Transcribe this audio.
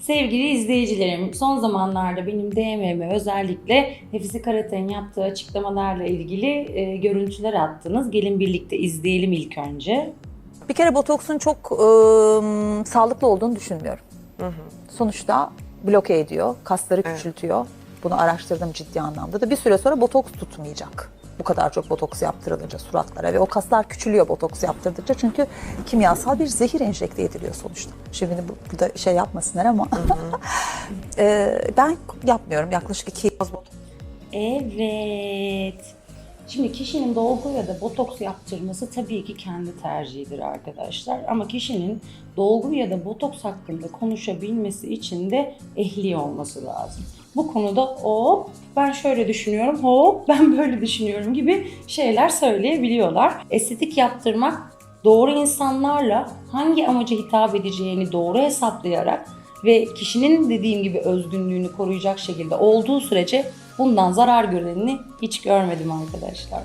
Sevgili izleyicilerim, son zamanlarda benim DM'me özellikle Nefise Karatay'ın yaptığı açıklamalarla ilgili e, görüntüler attınız. Gelin birlikte izleyelim ilk önce. Bir kere botoksun çok e, sağlıklı olduğunu düşünmüyorum. Sonuçta bloke ediyor, kasları küçültüyor. Bunu araştırdım ciddi anlamda da. Bir süre sonra botoks tutmayacak. Bu kadar çok botoks yaptırılınca suratlara ve o kaslar küçülüyor botoks yaptırdıkça çünkü kimyasal bir zehir enjekte ediliyor sonuçta. Şimdi bu- burada şey yapmasınlar ama E, ben yapmıyorum yaklaşık iki yıl Evet. Şimdi kişinin dolgu ya da botoks yaptırması tabii ki kendi tercihidir arkadaşlar. Ama kişinin dolgu ya da botoks hakkında konuşabilmesi için de ehli olması lazım. Bu konuda hop ben şöyle düşünüyorum, hop ben böyle düşünüyorum gibi şeyler söyleyebiliyorlar. Estetik yaptırmak doğru insanlarla hangi amaca hitap edeceğini doğru hesaplayarak ve kişinin dediğim gibi özgünlüğünü koruyacak şekilde olduğu sürece bundan zarar görenini hiç görmedim arkadaşlar.